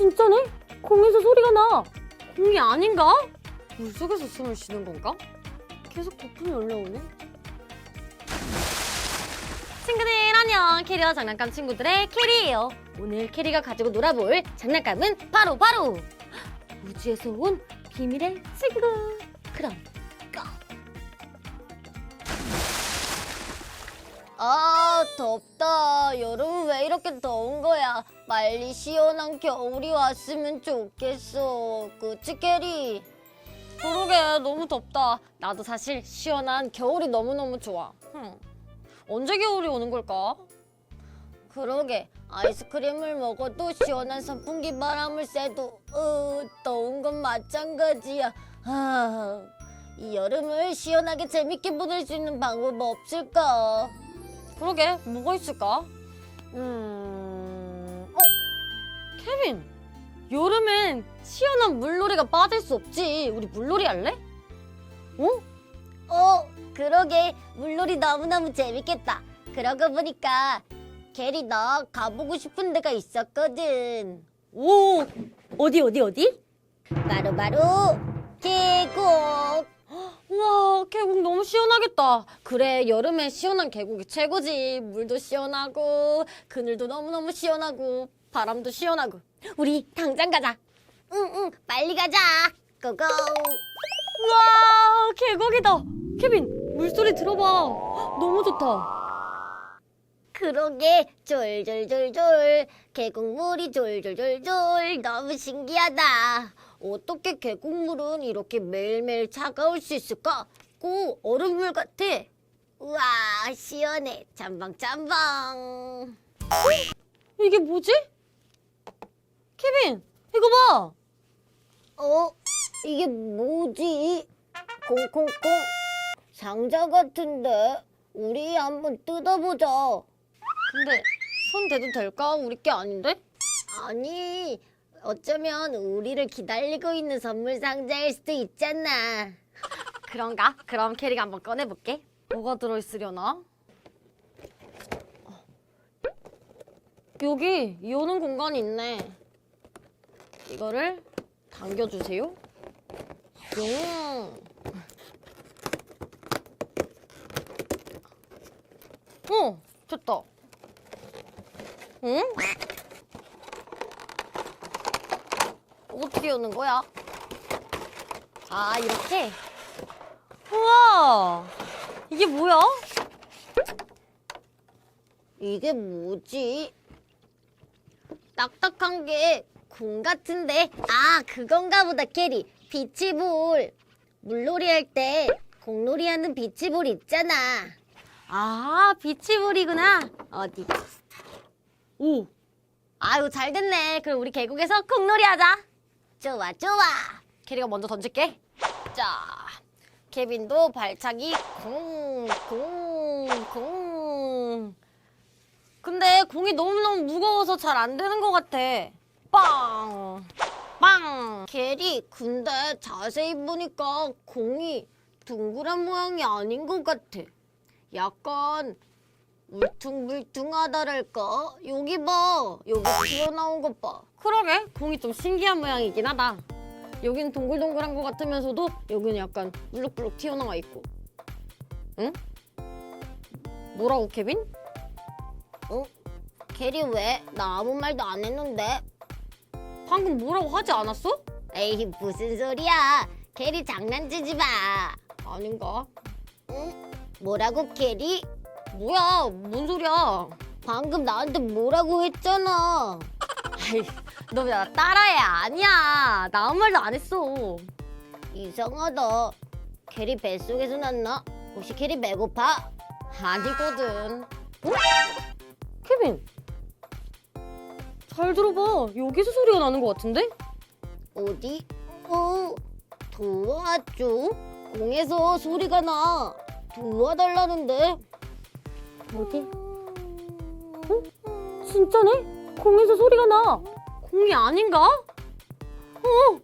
진짜네? 공에서 소리가 나. 공이 아닌가? 물속에서 숨을 쉬는 건가? 계속 거품이 올라오네. 친구들 안녕. 캐리와 장난감 친구들의 캐리예요. 오늘 캐리가 가지고 놀아볼 장난감은 바로 바로 우주에서 온 비밀의 친구. 그럼 고! 아 덥다 여름은 왜 이렇게 더운 거야 빨리 시원한 겨울이 왔으면 좋겠어 그치 캐리 그러게 너무 덥다. 나도 사실 시원한 겨울이 너무너무 좋아. 흠. 언제 겨울이 오는 걸까? 그러게 아이스크림을 먹어도 시원한 선풍기 바람을 쐬도 으, 더운 건 마찬가지야 아, 이 여름을 시원하게 재밌게 보낼 수 있는 방법 없을까 그러게 뭐가 있을까? 음, 어, 케빈, 여름엔 시원한 물놀이가 빠질 수 없지. 우리 물놀이 할래? 어? 어, 그러게 물놀이 너무너무 재밌겠다. 그러고 보니까 게리 너 가보고 싶은 데가 있었거든. 오, 어디 어디 어디? 바로 바로 계곡. 우와, 계곡 너무 시원하겠다. 그래, 여름에 시원한 계곡이 최고지. 물도 시원하고, 그늘도 너무너무 시원하고, 바람도 시원하고. 우리 당장 가자. 응응, 빨리 가자. 고고. 우와, 계곡이다. 케빈, 물소리 들어봐. 너무 좋다. 그러게 졸졸졸졸 계곡물이 졸졸졸졸 너무 신기하다. 어떻게 계곡물은 이렇게 매일매일 차가울 수 있을까? 꼭 얼음물 같아. 우와 시원해 짬방짬방. 이게 뭐지? 케빈, 이거 봐. 어? 이게 뭐지? 콩콩콩 상자 같은데 우리 한번 뜯어보자. 근데 손 대도 될까? 우리 게 아닌데? 아니 어쩌면 우리를 기다리고 있는 선물 상자일 수도 있잖아. 그런가? 그럼 캐리가 한번 꺼내볼게. 뭐가 들어있으려나? 어. 여기 여는 공간이 있네. 이거를 당겨주세요. 용. 어, 됐다. 응? 어떻게 여는 거야? 아, 이렇게? 우와! 이게 뭐야? 이게 뭐지? 딱딱한 게 공 같은데 아 그건가 보다 캐리 비치볼 물놀이 할 때 공놀이 하는 비치볼 있잖아 아, 비치볼이구나. 어디? 오, 아유, 잘 됐네. 그럼 우리 계곡에서 공놀이 하자. 좋아 좋아 캐리가 먼저 던질게. 자, 케빈도 발차기 공, 공, 공. 근데 공이 너무너무 무거워서 잘 안 되는 것 같아. 빵! 빵! 캐리 근데 자세히 보니까 공이 둥그란 모양이 아닌 것 같아 약간 울퉁불퉁하다랄까 여기 봐 여기 튀어나온 것 봐 그러게, 공이 좀 신기한 모양이긴 하다. 여긴 동글동글한 것 같으면서도 여기는 약간 물룩물룩 튀어나와 있고. 응? 뭐라고, 케빈? 어? 캐리 왜? 나 아무 말도 안 했는데 방금 뭐라고 하지 않았어? 에이 무슨 소리야 캐리 장난치지 마 아닌가? 응? 뭐라고 캐리? 뭐야, 뭔 소리야? 방금 나한테 뭐라고 했잖아 아이, 너 왜 나 따라해? 아니야. 나 아무 말도 안 했어. 이상하다 캐리 뱃속에서 났나? 혹시 캐리 배고파? 아니거든. 어? 케빈. 잘 들어봐. 여기서 소리가 나는 것 같은데? 어디? 어, 도와줘. 공에서 소리가 나. 도와달라는데. 어디? 어? 진짜네? 공에서 소리가 나. 공이 아닌가? 어.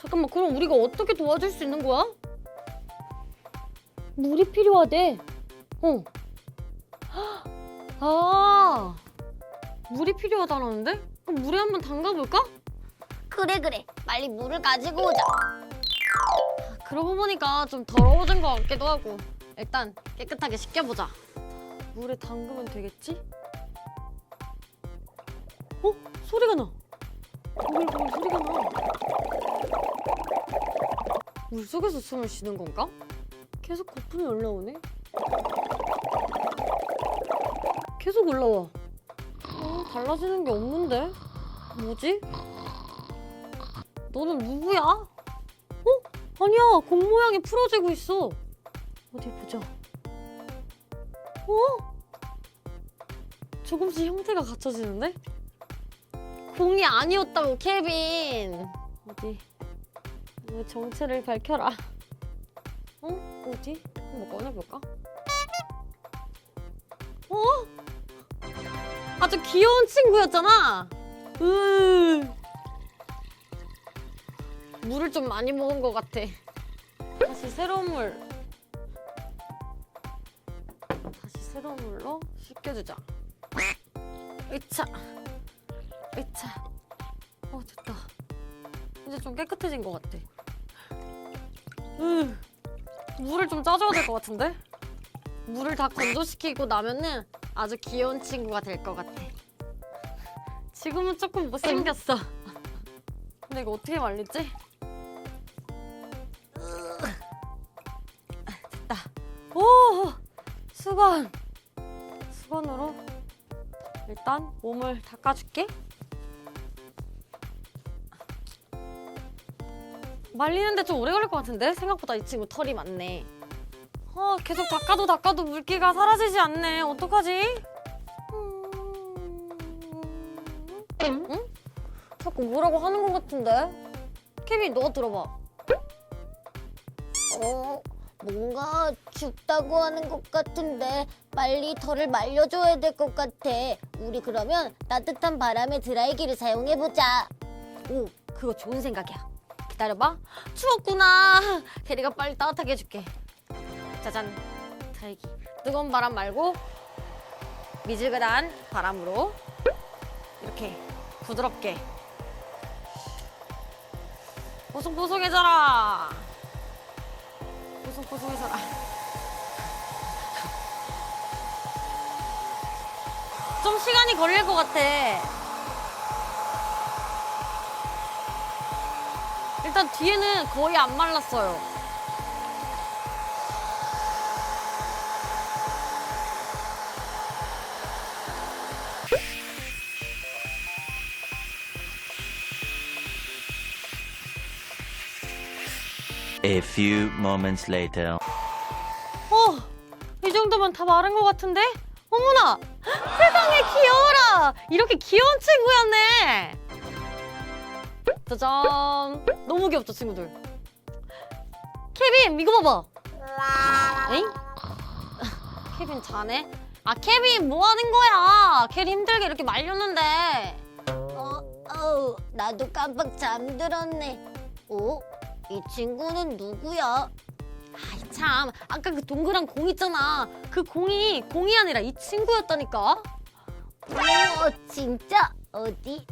잠깐만, 그럼 우리가 어떻게 도와줄 수 있는 거야? 물이 필요하대. 어. 아, 물이 필요하다는데? 그럼 물에 한번 담가볼까? 그래 그래 빨리 물을 가지고 오자 그러고 보니까 좀 더러워진 것 같기도 하고 일단 깨끗하게 씻겨보자 물에 담그면 되겠지? 어? 소리가 나 보글보글 소리가 나 물 속에서 숨을 쉬는 건가? 계속 거품이 올라오네 계속 올라와 어, 달라지는 게 없는데? 뭐지? 너는 누구야? 어? 아니야, 공 모양이 풀어지고 있어. 어디 보자. 어? 조금씩 형태가 갖춰지는데? 공이 아니었다고, 케빈. 어디? 너 정체를 밝혀라. 어? 어디? 한번 꺼내볼까? 어? 아주 귀여운 친구였잖아. 으. 물을 좀 많이 먹은 것 같아. 다시 새로운 물. 다시 새로운 물로 씻겨주자. 으차. 으차. 어, 됐다. 이제 좀 깨끗해진 것 같아. 으. 물을 좀 짜줘야 될 것 같은데? 물을 다 건조시키고 나면은 아주 귀여운 친구가 될 것 같아. 지금은 조금 못생겼어. 근데 이거 어떻게 말리지? 됐다. 오! 수건! 수건으로 일단 몸을 닦아줄게. 말리는데 좀 오래 걸릴 것 같은데? 생각보다 이 친구 털이 많네. 아, 계속 닦아도 닦아도 물기가 사라지지 않네. 어떡하지? 응? 응? 자꾸 뭐라고 하는 것 같은데? 케빈, 너가 들어봐. 어 뭔가 춥다고 하는 것 같은데 빨리 털을 말려줘야 될 것 같아 우리 그러면 따뜻한 바람의 드라이기를 사용해보자 오, 그거 좋은 생각이야. 기다려봐. 추웠구나. 캐리가 빨리 따뜻하게 해줄게. 짜잔. 드라이기. 뜨거운 바람 말고 미지근한 바람으로 이렇게 부드럽게 보송보송해져라. 보송보송해져라. 좀 시간이 걸릴 것 같아. 일단 뒤에는 거의 안 말랐어요. A few moments later. 어, 이 정도면 다 마른 것 같은데? 어머나! 세상에 귀여워라! 이렇게 귀여운 친구였네! 짜잔! 너무 귀엽죠, 친구들? 케빈, 이거 봐봐! 에잉? 케빈 자네? 아, 케빈 뭐 하는 거야? 캐리 힘들게 이렇게 말렸는데. 어, 어우, 나도 깜빡 잠들었네 어? 이 친구는 누구야? 아이, 참. 아까 그 동그란 공 있잖아. 그 공이 공이 아니라 이 친구였다니까? 우와 진짜 어디?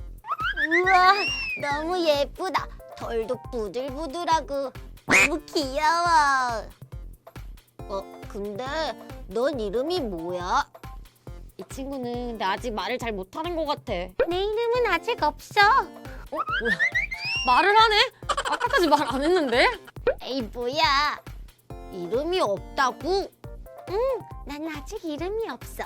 우와 너무 예쁘다 털도 부들부들하고 너무 귀여워 어 근데 넌 이름이 뭐야? 이 친구는 근데 아직 말을 잘 못하는 것 같아. 내 이름은 아직 없어 어? 뭐야? 말을 하네? 아까까지 말 안 했는데? 에이 뭐야 이름이 없다고? 난 아직 이름이 없어.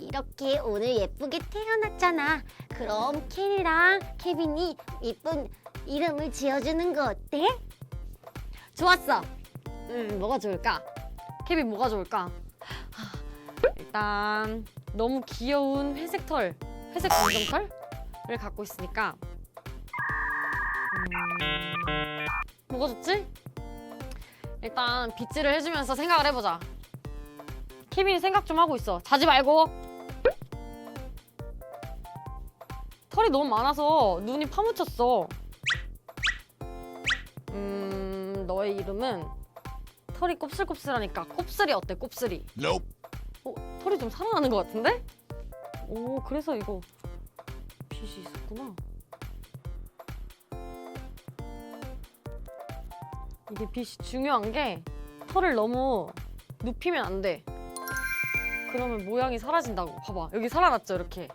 이렇게 오늘 예쁘게 태어났잖아. 그럼 캐리랑 케빈이 예쁜 이름을 지어주는 거 어때? 좋았어. 음, 뭐가 좋을까? 케빈 뭐가 좋을까? 하, 일단 너무 귀여운 회색 털, 회색 검정 털을 갖고 있으니까 음, 뭐가 좋지? 일단 빗질을 해주면서 생각을 해보자. 케빈이 생각 좀 하고 있어. 자지 말고. 털이 너무 많아서 눈이 파묻혔어. 음, 너의 이름은 털이 곱슬곱슬하니까 곱슬이 어때? 곱슬이. Nope. 어, 털이 좀 살아나는 것 같은데? 오, 그래서 이거 빛이 있어. 있구나. 이게 빛이 중요한 게 털을 너무 눕히면 안 돼. 그러면 모양이 사라진다고. 봐봐. 여기 살아났죠, 이렇게.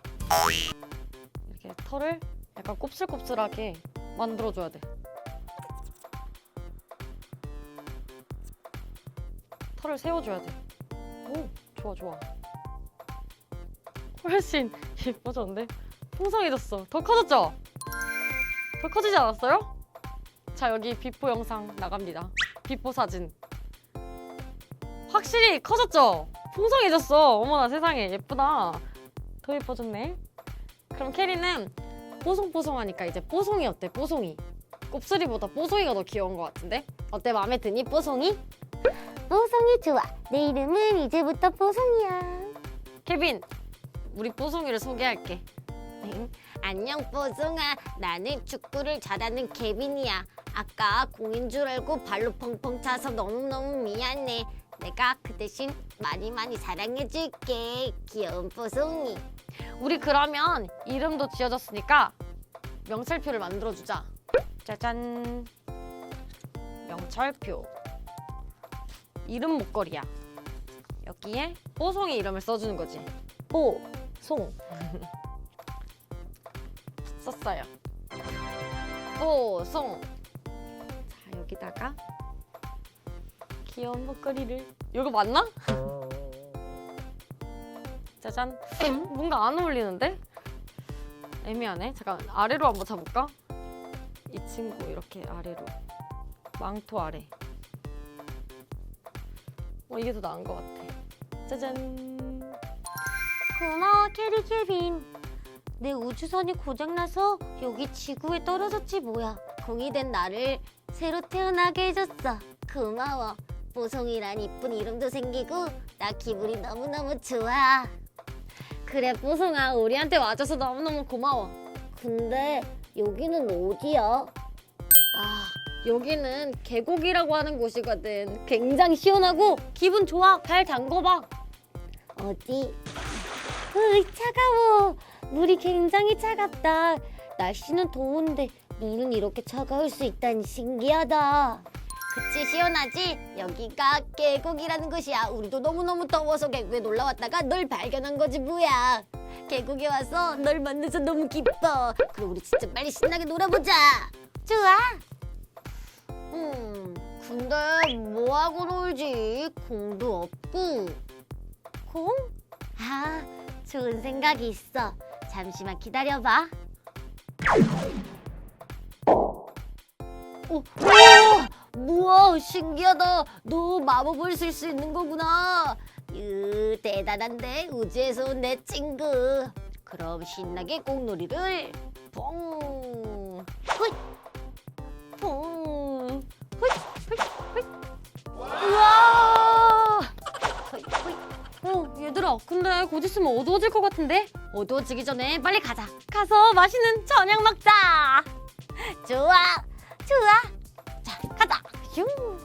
털을 약간 곱슬곱슬하게 만들어줘야 돼. 털을 세워줘야 돼. 오, 좋아, 좋아. 훨씬 예뻐졌는데? 풍성해졌어. 더 커졌죠? 더 커지지 않았어요? 자, 여기 비포 영상 나갑니다. 비포 사진. 확실히 커졌죠? 풍성해졌어. 어머나 세상에 예쁘다. 더 예뻐졌네. 그럼 캐리는 뽀송뽀송하니까 이제 뽀송이 어때? 뽀송이. 곱슬이보다 뽀송이가 더 귀여운 것 같은데? 어때? 마음에 드니? 뽀송이? 뽀송이 좋아. 내 이름은 이제부터 뽀송이야. 케빈, 우리 뽀송이를 소개할게. 안녕 뽀송아 나는 축구를 잘하는 케빈이야 아까 공인 줄 알고 발로 펑펑 차서 너무너무 미안해 내가 그 대신 많이 많이 사랑해줄게 귀여운 뽀송이 우리 그러면 이름도 지어졌으니까 명찰표를 만들어주자. 짜잔. 명찰표. 이름 목걸이야. 여기에 뽀송이 이름을 써주는 거지. 뽀, 송. 썼어요. 뽀, 송. 자, 여기다가 귀여운 목걸이를. 이거 맞나? 짜잔. 뭔가 안 어울리는데? 애매하네. 잠깐 아래로 한번 잡을까? 이 친구 이렇게 아래로 망토 아래. 어 이게 더 나은 것 같아. 짜잔. 고마워 캐리 케빈. 내 우주선이 고장나서 여기 지구에 떨어졌지 뭐야. 공이 된 나를 새로 태어나게 해줬어. 고마워 뽀송이란 이쁜 이름도 생기고 나 기분이 너무너무 좋아 그래 뽀송아 우리한테 와줘서 너무너무 고마워. 근데 여기는 어디야? 아 여기는 계곡이라고 하는 곳이거든. 굉장히 시원하고 기분 좋아. 발 담궈봐. 어디? 으이 차가워. 물이 굉장히 차갑다. 날씨는 더운데 물은 이렇게 차가울 수 있다니 신기하다. 그치 시원하지? 여기가 계곡이라는 곳이야. 우리도 너무너무 더워서 계곡에 놀러 왔다가 널 발견한 거지 뭐야. 계곡에 와서 널 만나서 너무 기뻐. 그럼 우리 진짜 빨리 신나게 놀아보자. 좋아. 음, 근데 뭐하고 놀지? 공도 없고. 공? 아, 좋은 생각이 있어. 잠시만 기다려봐. 오, 우와, 신기하다. 너 마법을 쓸 수 있는 거구나. 으, 대단한데 우주에서 온 내 친구. 그럼 신나게 공놀이를 뽕. 훗, 뽕. 우와. 훗, 훗. 어 얘들아 근데 곧 있으면 어두워질 것 같은데? 어두워지기 전에 빨리 가자. 가서 맛있는 저녁 먹자. 좋아. 좋아. 자 가자. 슝.